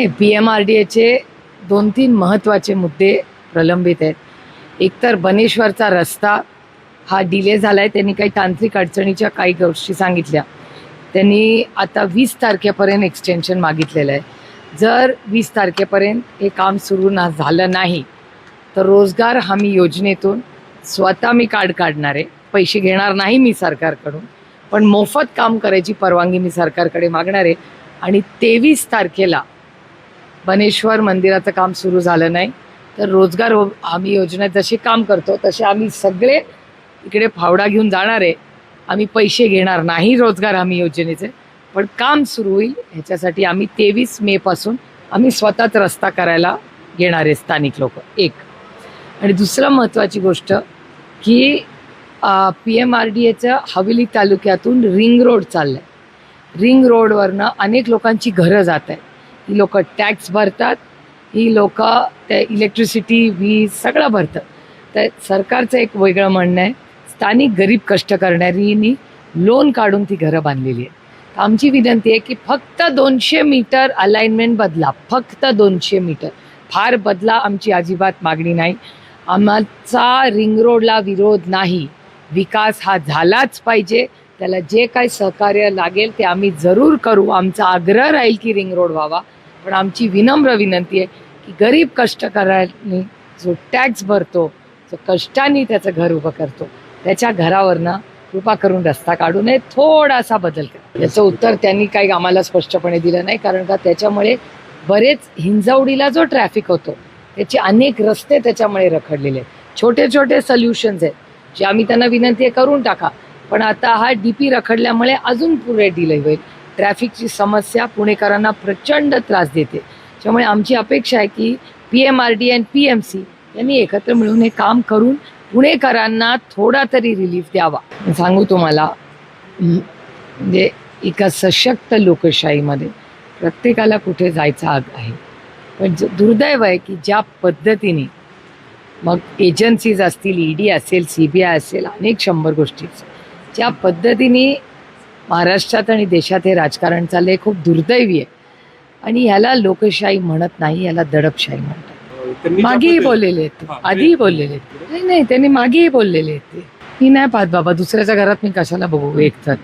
नाही P M R D एचे दोन तीन महत्त्वाचे मुद्दे प्रलंबित आहेत. एकतर बनेश्वरचा रस्ता हा डिले झाला आहे त्यांनी काही तांत्रिक अडचणीच्या काही गोष्टी सांगितल्या. त्यांनी आता वीस तारखेपर्यंत एक्सटेन्शन मागितलेलं आहे. जर वीस तारखेपर्यंत हे काम सुरू ना झालं नाही तर रोजगार हमी योजनेतून स्वतः मी कार्ड काढणार आहे. पैसे घेणार नाही मी सरकारकडून पण मोफत काम करायची परवानगी मी सरकारकडे मागणार आहे. आणि तेवीस तारखेला बनेश्वर मंदिराचं काम सुरू झालं नाही. तर रोजगार हो- आम्ही योजनेत जसे काम करतो तसे आम्ही सगळे इकडे फावडा घेऊन जाणार आहे. आम्ही पैसे घेणार नाही रोजगार हमी योजनेचे पण काम सुरू होईल. ह्याच्यासाठी आम्ही तेवीस मेपासून आम्ही स्वतःच रस्ता करायला घेणार आहे स्थानिक लोक. एक. आणि दुसरं महत्त्वाची गोष्ट की पी एम आर डी एचं हवेली तालुक्यातून रिंग रोड चाललं आहे रिंग रोडवरनं अनेक लोकांची घरं जात आहेत. ही लोक टॅक्स भरतात ही लोक ते इलेक्ट्रिसिटी वीज सगळं भरतात तर सरकारचं एक वेगळं म्हणणं आहे स्थानिक गरीब कष्ट करणारीनी लोन काढून ती घरं बांधलेली आहेत. आमची विनंती आहे की फक्त दोनशे मीटर अलाइनमेंट बदला फक्त दोनशे मीटर. फार बदला आमची अजिबात मागणी नाही. आमचा रिंग रोडला विरोध नाही. विकास हा झालाच पाहिजे. त्याला जे काय सहकार्य लागेल ते आम्ही जरूर करू. आमचा आग्रह राहील की रिंग रोड व्हावा. पण आमची विनम्र विनंती आहे की गरीब कष्टकऱ्यांनी जो टॅक्स भरतो जो कष्टाने त्याचं घर उभं करतो त्याच्या घरावरनं कृपा करून रस्ता काढू नये थोडासा बदल करा. याचं उत्तर त्यांनी काही आम्हाला स्पष्टपणे दिलं नाही कारण का त्याच्यामुळे बरेच हिंजवडीला जो ट्रॅफिक होतो त्याचे अनेक रस्ते त्याच्यामुळे रखडलेले आहेत. छोटे छोटे सोल्युशन्स आहेत जे आम्ही त्यांना विनंती आहे करून टाका. पण आता हा डी पी रखडल्यामुळे अजून पुढे डिले होईल. ट्रॅफिकची समस्या पुणेकरांना प्रचंड त्रास देते. त्यामुळे आमची अपेक्षा आहे की P M R D and P M C यांनी एकत्र मिळून हे काम करून पुणेकरांना थोडा तरी रिलीफ द्यावा. सांगू तुम्हाला म्हणजे एका सशक्त लोकशाहीमध्ये प्रत्येकाला कुठे जायचा आग आहे. पण ज- दुर्दैव आहे की ज्या पद्धतीने मग एजन्सीज असतील ई डी असेल सी बी आय असेल अनेक शंभर गोष्टी ज्या पद्धतीने महाराष्ट्रात आणि देशात हे राजकारण चाललंय खूप दुर्दैवी आहे. आणि ह्याला लोकशाही म्हणत नाही याला दडपशाही म्हणतात. मागेही बोललेले आहेत. आधीही बोललेले आहेत. नाही नाही त्यांनी मागेही बोललेले आहेत ते. मी नाही पाहत बाबा दुसऱ्याच्या घरात मी कशाला बघू? एक तर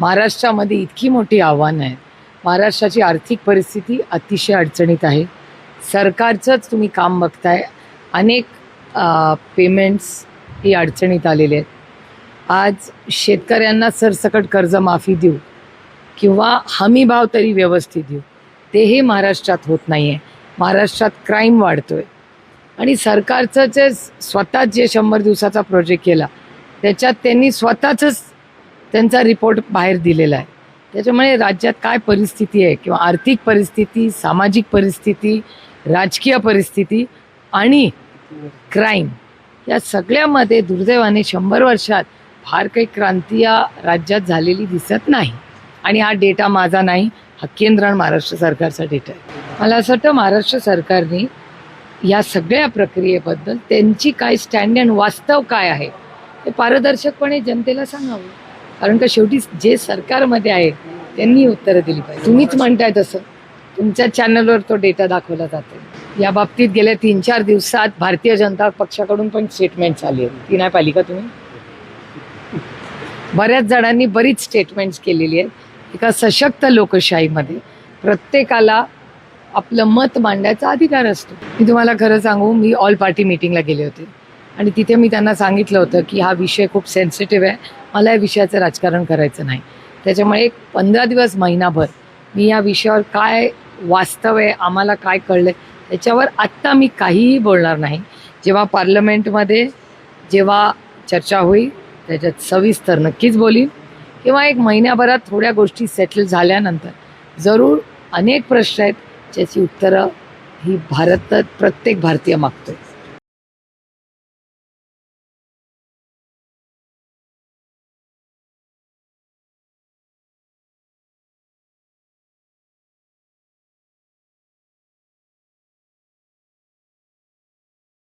महाराष्ट्रामध्ये इतकी मोठी आव्हानं आहेत. महाराष्ट्राची आर्थिक परिस्थिती अतिशय अडचणीत आहे. सरकारचंच तुम्ही काम बघताय. अनेक पेमेंट्स ही अडचणीत आलेले आहेत. आज शेतकऱ्यांना सरसकट कर्जमाफी देऊ किंवा हमी भाव तरी व्यवस्थित देऊ. तेही महाराष्ट्रात होत नाही आहे महाराष्ट्रात क्राईम वाढतोय. आणि सरकारचं जे स्वतःच जे शंभर दिवसाचा प्रोजेक्ट केला त्याच्यात त्यांनी स्वतःच त्यांचा रिपोर्ट बाहेर दिलेला आहे. त्याच्यामुळे राज्यात काय परिस्थिती आहे किंवा आर्थिक परिस्थिती सामाजिक परिस्थिती राजकीय परिस्थिती आणि क्राईम या सगळ्यामध्ये दुर्दैवाने शंभर वर्षात फार काही क्रांती या राज्यात झालेली दिसत नाही. आणि हा डेटा माझा नाही हा केंद्र आणि महाराष्ट्र सरकारचा डेटा आहे. मला असं वाटतं महाराष्ट्र सरकारने या सगळ्या प्रक्रियेबद्दल त्यांची काय स्टँड अँड वास्तव काय आहे ते पारदर्शकपणे जनतेला सांगावं. कारण का शेवटी जे सरकारमध्ये आहे त्यांनी उत्तरं दिली पाहिजे. तुम्हीच म्हणताय तसं. तुमच्या चॅनलवर तो डेटा दाखवला जातो या बाबतीत गेल्या तीन चार दिवसात भारतीय जनता पक्षाकडून पण स्टेटमेंट झाली आहे. ती नाही पाहिली का तुम्ही? बऱ्याच जणांनी बरीच स्टेटमेंट्स केलेली आहेत. एका सशक्त लोकशाहीमध्ये प्रत्येकाला आपलं मत मांडायचा अधिकार असतो. मी तुम्हाला खरं सांगू मी ऑल पार्टी मिटिंगला गेले होते. आणि तिथे मी त्यांना सांगितलं होतं की हा विषय खूप सेन्सिटिव्ह आहे. मला या विषयाचं राजकारण करायचं नाही. त्याच्यामुळे एक पंधरा दिवस महिनाभर मी या विषयावर काय वास्तव आहे आम्हाला काय कळलं त्याच्यावर आत्ता मी काहीही बोलणार नाही. जेव्हा पार्लमेंटमध्ये जेव्हा चर्चा होईल त्याच्यात सविस्तर नक्कीच बोलीन. किंवा एक महिन्याभरात थोड्या गोष्टी सेटल झाल्यानंतर जरूर अनेक प्रश्न आहेत ज्याची उत्तरं ही भारतात प्रत्येक भारतीय मागतोय.